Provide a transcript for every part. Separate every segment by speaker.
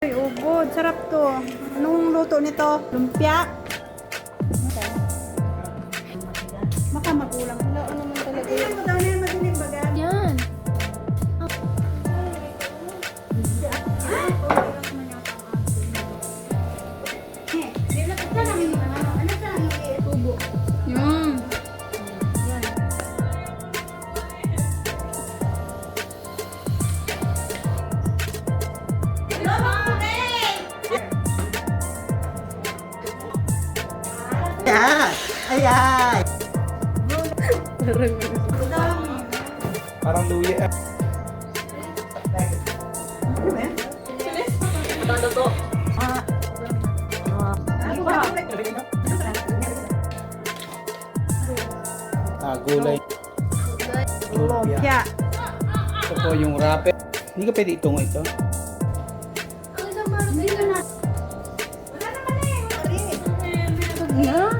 Speaker 1: Ay, ugod. Sarap to. Anong luto nito? Lumpia?
Speaker 2: Ayan! Ayan!
Speaker 3: Parang luya. Ah, gulay.
Speaker 1: Lumpia.
Speaker 3: Ito po yung rape. Hindi ka pwede itong ito.
Speaker 1: Na.
Speaker 4: Chicken na halo.
Speaker 3: Luto. Ano, lumpiang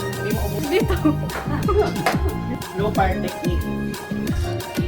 Speaker 3: dito. Blue fire technique.